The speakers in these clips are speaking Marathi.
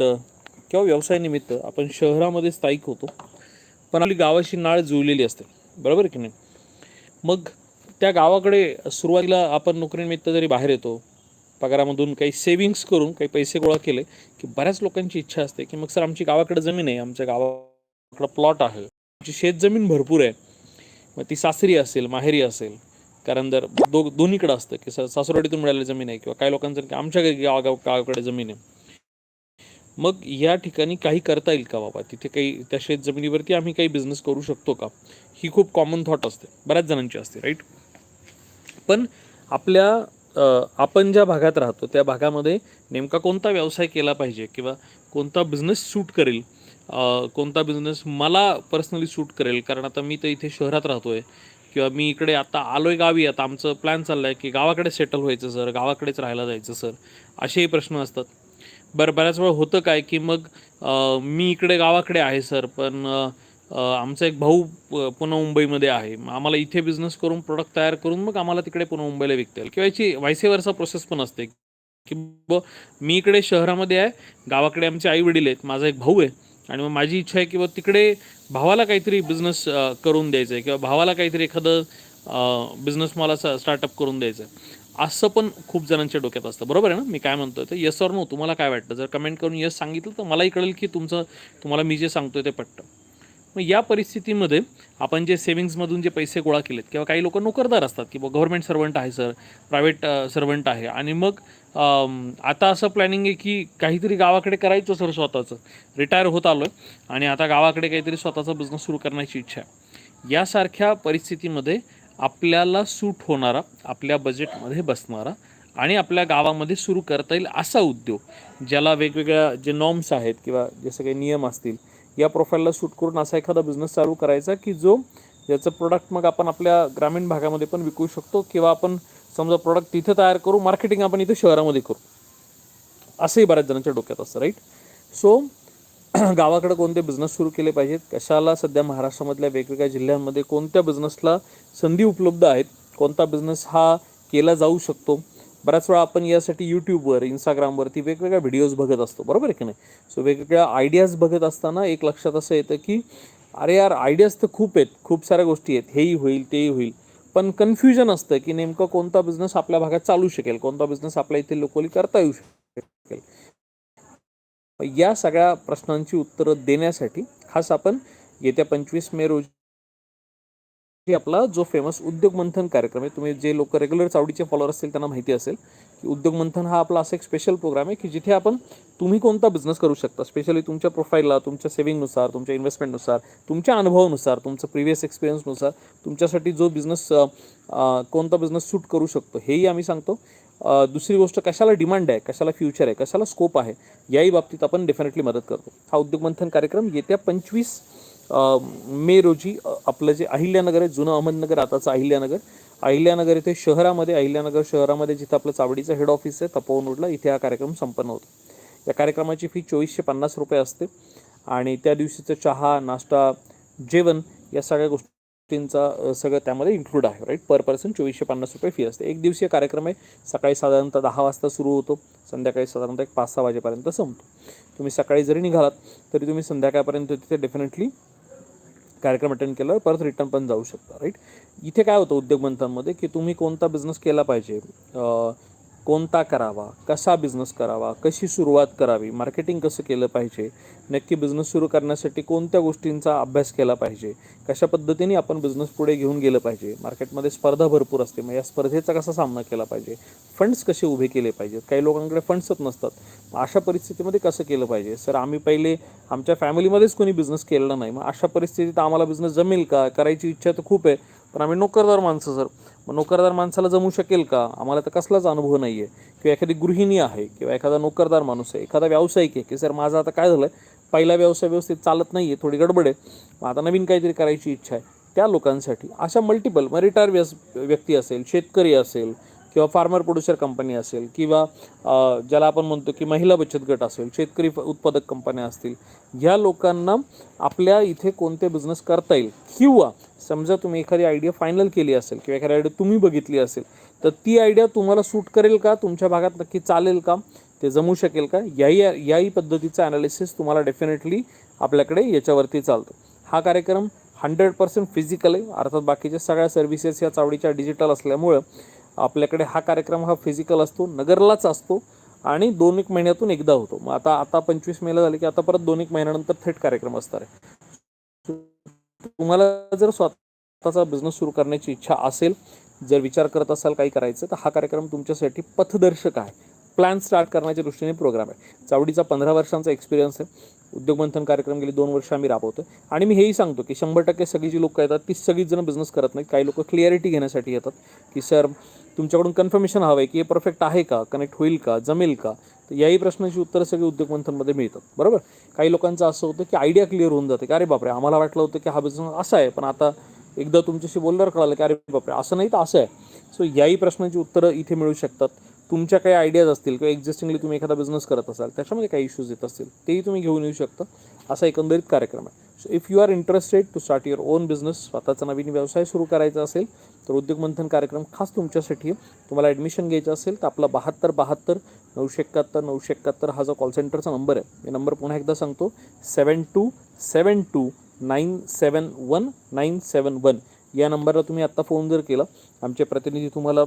निमित्त किंवा व्यवसायानिमित्त आपण शहरामध्ये स्थायिक होतो. पण आपली गावाशी नाळ जुळलेली असते. बरोबर आहे की नाही? मग त्या गावाकडे सुरुवातीला आपण नोकरीनिमित्त जरी बाहेर येतो पगारामधून काही सेविंग्स करून काही पैसे गोळा केले की बऱ्याच लोकांची इच्छा असते की मग सर आमची गावाकडे जमीन आहे आमच्या गावाकडं प्लॉट आहे. आमची शेतजमीन भरपूर आहे. मग ती सासरी असेल माहेरी असेल कारण जर दो दोन्हीकडं असतं की सर सासरवाडीतून मिळालेली जमीन आहे किंवा काही लोकांचं की आमच्या गावा गाव गावाकडे जमीन आहे. मग या ठिकाणी काही करता येईल का बाबा? तिथे काही त्या शेत जमिनीवरती आम्ही काही बिझनेस करू शकतो का? ही खूप कॉमन थॉट असते. बऱ्याच जणांची असते राईट पण आपल्या आपण ज्या भागात राहतो त्या भागामध्ये नेमका कोणता व्यवसाय केला पाहिजे किंवा कोणता बिझनेस सूट करेल? कोणता बिझनेस मला पर्सनली सूट करेल? कारण आता मी तर इथे शहरात राहतोय किंवा मी इकडे आता आलोय गावी आता आमचं प्लॅन चाललाय की गावाकडे सेटल व्हायचं सर गावाकडेच राहायला जायचं सर असेही प्रश्न असतात. बरं बऱ्याच वेळा होतं काय की मग मी इकडे गावाकडे आहे सर पण आमचा एक भाऊ पुन्हा मुंबईमध्ये आहे. मग आम्हाला इथे बिझनेस करून प्रोडक्ट तयार करून मग आम्हाला तिकडे पुन्हा मुंबईला विकता येईल. किंवा याची वायसेवरचा प्रोसेस पण असते. की ब मी इकडे शहरामध्ये आहे गावाकडे आमचे आई वडील आहेत माझा एक भाऊ आहे. आणि मग माझी इच्छा आहे की बा तिकडे भावाला काहीतरी बिझनेस करून द्यायचं आहे किंवा भावाला काहीतरी एखादं बिझनेस मला स्टार्टअप करून द्यायचं आहे असं पण खूप जणांच्या डोक्यात असतं. बरोबर आहे ना? मी काय म्हणतोय तर येस ऑर नो तुम्हाला काय वाटतं? जर कमेंट करून यस सांगितलं तर मलाही कळेल की तुमचं तुम्हाला मी जे सांगतोय ते पटतं. मग या परिस्थितीमध्ये आपण जे सेव्हिंग्समधून जे पैसे गोळा केलेत किंवा काही लोक नोकरदार असतात की गव्हर्मेंट सर्वंट आहे सर प्रायव्हेट सर्वंट आहे. आणि मग आता असं प्लॅनिंग आहे की काहीतरी गावाकडे करायचं सर स्वतःचं. रिटायर होत आलो आहे आणि आता गावाकडे काहीतरी स्वतःचा बिझनेस सुरू करण्याची इच्छा आहे. यासारख्या परिस्थितीमध्ये आपल्याला सूट होणारा आपल्या बजेटमध्ये बसणारा आणि आपल्या गावामध्ये सुरू करता येईल असा उद्योग ज्याला वेगवेगळ्या जे नॉर्म्स आहेत किंवा जे काही नियम असतील या प्रोफाईलला सूट करून असा एखादा बिझनेस चालू करायचा की जो ज्याचं प्रोडक्ट मग आपण आपल्या ग्रामीण भागामध्ये पण विकू शकतो किंवा आपण समजा प्रोडक्ट तिथे तयार करू मार्केटिंग आपण इथे शहरामध्ये करू. असंही बऱ्याच जणांच्या डोक्यात असतं राईट सो गावाकडे कोणते बिझनेस सुरू केले पाहिजेत? कशाला सध्या महाराष्ट्रामधल्या वेगवेगळ्या जिल्ह्यांमध्ये कोणत्या बिझनेसला संधी उपलब्ध आहेत? कोणता बिझनेस हा केला जाऊ शकतो? बऱ्याच वेळा आपण यासाठी यूट्यूबवर इंस्टाग्रामवरती वेगवेगळ्या व्हिडिओज बघत असतो. बरोबर आहे की नाही? सो वेगवेगळ्या आयडियाज बघत असताना एक लक्षात असं येतं की अरे यार आयडियाज तर खूप आहेत. खूप साऱ्या गोष्टी आहेत. हेही होईल तेही होईल. पण कन्फ्युजन असतं की नेमकं कोणता बिझनेस आपल्या भागात चालू शकेल? कोणता बिझनेस आपल्या इथे लोकली करता येऊ शकेल? या सगळ्या प्रश्नांची उत्तरं देण्यासाठी खास आपण येत्या पंचवीस मे रोजी आपला जो फेमस उद्योग मंथन कार्यक्रम आहे तुम्ही जे लोक रेग्युलर चावडीचे फॉलोअर असतील त्यांना माहिती असेल की उद्योग मंथन हा आपला असा एक स्पेशल प्रोग्राम आहे की जिथे आपण तुम्ही कोणता बिझनेस करू शकता स्पेशली तुमच्या प्रोफाईलला तुमच्या सेव्हिंगनुसार तुमच्या इन्व्हेस्टमेंटनुसार तुमच्या अनुभवानुसार तुमचं प्रिव्हियस एक्सपिरियन्सनुसार तुमच्यासाठी जो बिझनेस कोणता बिझनेस सूट करू शकतो हेही आम्ही सांगतो. दुसरी गोष्ट कशाला डिमांड आहे कशाला फ्युचर आहे कशाला स्कोप आहे याही बाबतीत आपण डेफिनेटली मदत करतो. हा उद्योग मंथन कार्यक्रम येत्या पंचवीस मे रोजी आपलं जे अहिल्यानगर आहे जुनं अहमदनगर आताचं अहिल्यानगर. अहिल्यानगर इथे शहरामध्ये अहिल्यानगर शहरामध्ये जिथं आपलं चावडीचं हेड ऑफिस आहे तपोवन रोडला इथे हा कार्यक्रम संपन्न होतो. या कार्यक्रमाची फी चोवीसशे पन्नास रुपये असते. आणि त्या दिवशीचं चहा नाश्ता जेवण या सगळ्या गोष्टी गोष्टींचा सगळं त्यामध्ये इन्क्लूड आहे राईट पर पर्सन चोवीसशे पन्नास रुपये फी असते. एक दिवसीय कार्यक्रम आहे सकाळी साधारणतः दहा वाजता सुरू होतो संध्याकाळी साधारणतः एक पाच सहा वाजेपर्यंत संपतो. तुम्ही सकाळी जरी निघालात तरी तुम्ही संध्याकाळपर्यंत तिथे डेफिनेटली कार्यक्रम अटेंड केल्यावर परत रिटर्न पण जाऊ शकता राईट इथे काय होतं उद्योगमंथांमध्ये की तुम्ही कोणता बिझनेस केला पाहिजे? कोणता करावा? कसा बिझनेस करावा? कशी सुरुवात करावी? मार्केटिंग कसं केलं पाहिजे? नक्की बिझनेस सुरू करण्यासाठी कोणत्या गोष्टींचा अभ्यास केला पाहिजे? कशा पद्धतीने आपण बिझनेस पुढे घेऊन गेलं पाहिजे? मार्केटमध्ये स्पर्धा भरपूर असते. मग या स्पर्धेचा कसा सामना केला पाहिजे? फंड्स कसे उभे केले पाहिजेत? काही लोकांकडे फंड्सच नसतात. मग अशा परिस्थितीमध्ये कसं केलं पाहिजे? सर आम्ही पहिले आमच्या फॅमिलीमध्येच कोणी बिझनेस केलेला नाही. मग अशा परिस्थितीत आम्हाला बिझनेस जमेल का? करायची इच्छा तर खूप आहे. पण आम्ही नोकरदार माणसं सर मग नोकरदार माणसाला जमू शकेल का? आम्हाला तर कसलाच अनुभव नाही आहे किंवा एखादी गृहिणी आहे किंवा एखादा नोकरदार माणूस आहे एखादा व्यावसायिक आहे की सर माझा आता काय झालं? आहे पहिला व्यवसाय व्यवस्थित चालत नाही आहे थोडी गडबड आहे. मग आता नवीन काहीतरी करायची इच्छा आहे. त्या लोकांसाठी अशा मल्टिपल मग रिटायर व्यस व्यक्ती असेल शेतकरी असेल किंवा फार्मर प्रोड्युसर कंपनी असेल किंवा ज्याला आपण म्हणतो की महिला बचत गट असेल शेतकरी उत्पादक कंपन्या असतील ह्या लोकांना आपल्या इथे कोणते बिझनेस करता येईल? किंवा समजा तुम्ही एखादी आयडिया फायनल केली असेल किंवा एखादी आयडिया तुम्ही बघितली असेल तर ती आयडिया तुम्हाला सूट करेल का? तुमच्या भागात नक्की चालेल का? ते जमू शकेल का? याही याही पद्धतीचं ॲनालिसिस तुम्हाला डेफिनेटली आपल्याकडे याच्यावरती चालतं. हा कार्यक्रम हंड्रेड पर्सेंट फिजिकल आहे. अर्थात बाकीच्या सगळ्या सर्व्हिसेस या चावडीच्या डिजिटल असल्यामुळं आपल्याकडे हा कार्यक्रम हा फिजिकल असतो नगरलाच असतो आणि दोन एक महिन्यातून एकदा होतो. मग आता आता पंचवीस मेला झाले की आता परत दोन एक महिन्यानंतर थेट कार्यक्रम असणार आहे. तुम्हाला जर स्वतःचा बिझनेस सुरू करण्याची इच्छा असेल जर विचार करत असाल काही करायचं तर हा कार्यक्रम तुमच्यासाठी पथदर्शक आहे. प्लॅन स्टार्ट करण्याच्या दृष्टीने प्रोग्राम आहे. चावडीचा पंधरा वर्षांचा एक्सपिरियन्स आहे. उद्योगमंथन कार्यक्रम गेले दोन वर्ष आम्ही राबवतो आणि मी हेही सांगतो की शंभर टक्के सगळी जी लोकं येतात ती सगळीच जण बिझनेस करत नाहीत. काही लोक क्लिअरिटी घेण्यासाठी येतात की सर तुमच्याकडून कन्फर्मेशन हवं आहे की हे परफेक्ट आहे का? कनेक्ट होईल का? जमेल का? तर याही प्रश्नाची उत्तरं सगळी उद्योगमंथनमध्ये मिळतात. बरोबर? काही लोकांचं असं होतं की आयडिया क्लिअर होऊन जाते की अरे बापरे आम्हाला वाटलं होतं की हा बिझनेस असा आहे पण आता एकदा तुमच्याशी बोलल्यावर कळालं की अरे बापरे असं नाही तर असं आहे. सो याही प्रश्नांची उत्तरं इथे मिळू शकतात. तुमच्या काही आयडियाज असतील किंवा एक्झिस्टिंगली तुम्ही एखादा बिझनेस करत असाल त्याच्यामध्ये काही इश्यूज येत असतील तेही तुम्ही घेऊन येऊ शकता. असा एकंदरीत कार्यक्रम आहे. So if you are interested to start your own business स्वतःचा नवीन व्यवसाय सुरू करायचा असेल तर उद्योग मंथन कार्यक्रम खास तुमच्यासाठी आहे. तुम्हाला ॲडमिशन घ्यायचं असेल तर आपला बहात्तर बहात्तर नऊशे एकाहत्तर नऊशे एकाहत्तर हा जो कॉल सेंटरचा नंबर आहे मी नंबर पुन्हा एकदा सांगतो. Seven two seven two nine seven one nine seven one या नंबरला तुम्ही आत्ता फोन जर केला आमचे प्रतिनिधी तुम्हाला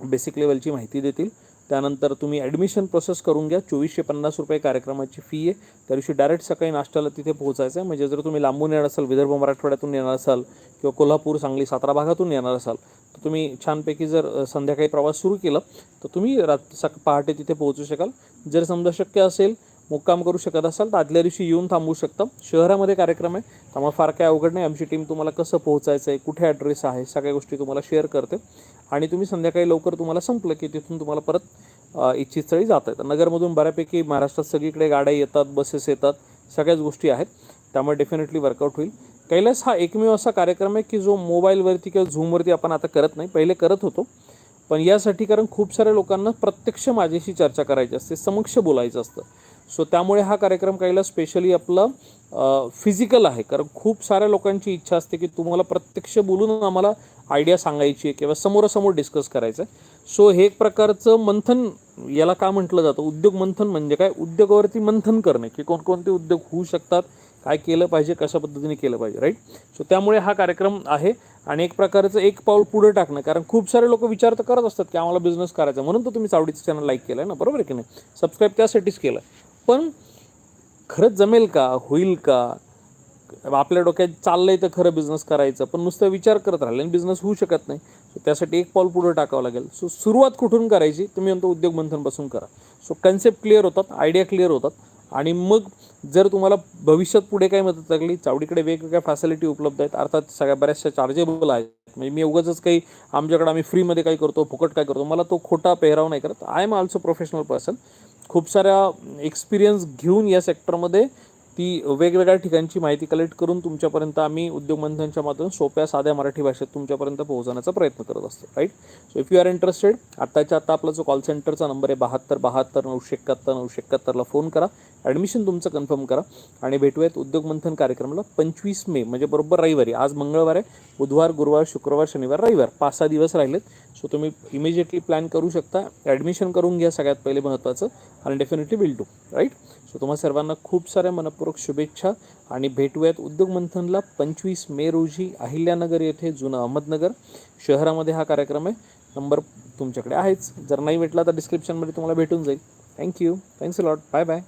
बेसिक लेवलची माहिती देतील. त्यानंतर तुम्ही ॲडमिशन प्रोसेस करून घ्या. चोवीसशे पन्नास रुपये कार्यक्रमाची फी आहे. त्या दिवशी डायरेक्ट सकाळी नाश्त्याला तिथे पोहोचायचं आहे. म्हणजे जर तुम्ही लांबून येणार असाल विदर्भ मराठवाड्यातून येणार असाल किंवा कोल्हापूर सांगली सातारा भागातून येणार असाल तर तुम्ही छानपैकी जर संध्याकाळी प्रवास सुरू केला तर तुम्ही रात सक पहाटे तिथे पोहोचू शकाल. जर समजा शक्य असेल मुक्काम करू शकत असाल तर आदल्या दिवशी येऊन थांबू शकता. शहरामध्ये कार्यक्रम आहे. त्यामुळे फार काही अवघड नाही. आमची टीम तुम्हाला कसं पोहोचायचं आहे कुठे ॲड्रेस आहे सगळ्या गोष्टी तुम्हाला शेअर करते. आणि तुम्ही संध्याकाळी लवकर तुम्हाला संपलं की तिथून तुम्हाला परत इच्छितस्थळी इच्छित स्थळी जाता येतं. नगरमधून बऱ्यापैकी महाराष्ट्रात सगळीकडे गाड्या येतात बसेस येतात सगळ्याच गोष्टी आहेत. त्यामुळे डेफिनेटली वर्कआउट होईल. कैलास हा एकमेव असा कार्यक्रम आहे की जो मोबाईलवरती किंवा झूमवरती आपण आता करत नाही. पहिले करत होतो. पण यासाठी कारण खूप साऱ्या लोकांना प्रत्यक्ष माझ्याशी चर्चा करायची असते समक्ष बोलायचं असतं. सो त्यामुळे हा कार्यक्रम काहीला स्पेशली आपलं फिजिकल आहे. कारण खूप साऱ्या लोकांची इच्छा असते की तुम्हाला प्रत्यक्ष बोलून आम्हाला आयडिया सांगायची आहे किंवा समोरासमोर डिस्कस करायचं आहे सो हे एक प्रकारचं मंथन याला का म्हटलं जातं? उद्योग मंथन म्हणजे काय? उद्योगावरती मंथन करणे. की कोणकोणते उद्योग होऊ शकतात? काय केलं पाहिजे? कशा पद्धतीने केलं पाहिजे? राईट सो त्यामुळे हा कार्यक्रम आहे. आणि एक प्रकारचं एक पाऊल पुढे टाकणं. कारण खूप सारे लोक विचार तर करत असतात की आम्हाला बिझनेस करायचा म्हणून तर तुम्ही चावडीचं चॅनल लाईक केलं आहे ना? बरोबर आहे की नाही? सबस्क्राईब त्यासाठीच केलं पण खरंच जमेल का? होईल का? आपल्या डोक्यात चाललंय तर खरं बिझनेस करायचं पण नुसतं विचार करत राहिले आणि बिझनेस होऊ शकत नाही. सो त्यासाठी एक पाऊल पुढे टाकावं लागेल. सो सुरुवात कुठून करायची? तुम्ही म्हणतो उद्योग मंथनपासून करा. सो कन्सेप्ट क्लिअर होतात आयडिया क्लिअर होतात. आणि मग जर तुम्हाला भविष्यात पुढे काय मदत लागली चावडीकडे वेगवेगळ्या फॅसिलिटी उपलब्ध आहेत. अर्थात सगळ्या बऱ्याचशा चार्जेबल आहेत. म्हणजे मी उगाच काही आमच्याकडे आम्ही फ्रीमध्ये काय करतो फुकट काय करतो मला तो खोटा पेहराव नाही करत. I am also professional person खूप साऱ्या एक्सपिरियन्स घेऊन या सेक्टरमध्ये ती वेगवेगळ्या ठिकाणची माहिती कलेक्ट करून तुमच्यापर्यंत आम्ही उद्योग माध्यमातून सोप्या साध्या मराठी भाषेत तुमच्यापर्यंत पोहोचवण्याचा प्रयत्न करत असतो right so if you are interested आत्ताच्या आता आपला जो कॉल सेंटरचा नंबर आहे बहात्तर बहात्तर नऊशे एकाहत्तर नऊशे एकाहत्तरला फोन करा. ॲडमिशन तुमचं कन्फर्म करा. आणि भेटूयात उद्योगमंथन कार्यक्रमाला पंचवीस मे म्हणजे बरोबर रविवारी. आज मंगळवार आहे. बुधवार गुरुवार शुक्रवार शनिवार रविवार. पाच सहा दिवस राहिलेत. सो तुम्ही इमिजिएटली प्लॅन करू शकता. ॲडमिशन करून घ्या सगळ्यात पहिले महत्त्वाचं आणि definitely will do right so तुम्हा सर्वांना खूप साऱ्या मनपूर्वक शुभेच्छा आणि भेटूयात उद्योग मंथनला पंचवीस मे रोजी अहिल्यानगर येथे जुनं अहमदनगर. शहरामध्ये हा कार्यक्रम आहे. नंबर तुमच्याकडे आहेच. जर नाही भेटला तर डिस्क्रिप्शनमध्ये तुम्हाला भेटून जाईल. Thank you thanks a lot bye bye